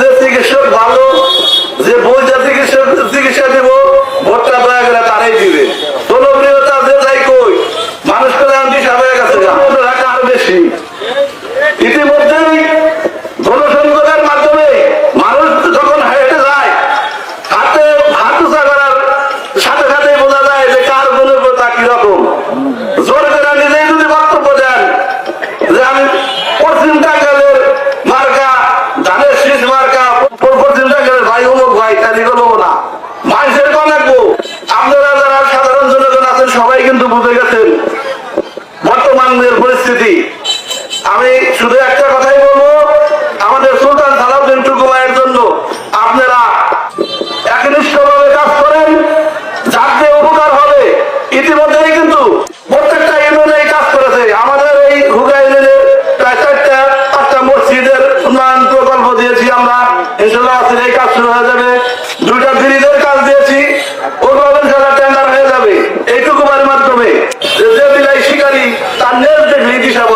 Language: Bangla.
যে চিকিৎসক ভালো যে বই বর্তমানের পরিস্থিতি। আমি শুধু একটা কথাই বলব, আমাদের সুলতান সালাউদ্দিন টুকুমায়ের জন্য আপনারা একনিষ্ঠভাবে কাজ করেন, যাতে উপকার হবে। ইতিমধ্যেই কিন্তু প্রত্যেকটা ইউনিয়নে কাজ করেছে। আমাদের এই প্রায় চারটা, পাঁচটা মসজিদের উন্নয়ন প্রকল্প দিয়েছি আমরা। ইনশাল্লাহ এই কাজ শুরু হয়ে যাবে। দুইটা ব্রিজের কাজ দিয়েছি ওগুলো ইনশাল্লাহ যাবে যে যে